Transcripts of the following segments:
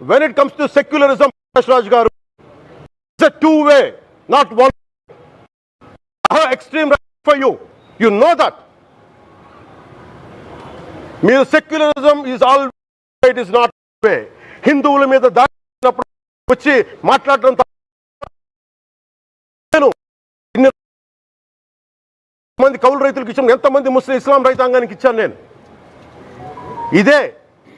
when it comes to secularism Raj గారు it's two way not one extreme for you you know that మీరు secularism is all it is not way హిందువుల మీద దాడినప్పుడు వచ్చి మాట్లాడడం నేను మంది కౌలు రైతులకు ఇచ్చాను ఎంతమంది ముస్లిం ఇస్లాం రైతాంగానికి ఇచ్చాను నేను. ఇదే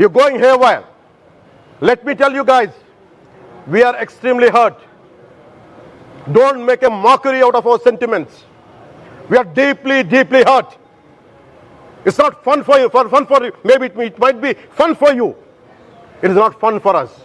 You're going haywire. Let me tell you guys, we are extremely hurt. Don't make a mockery out of our sentiments. We are deeply, deeply hurt. It's not fun for you, for fun for you. Maybe it, it might be fun for you. It is not fun for us.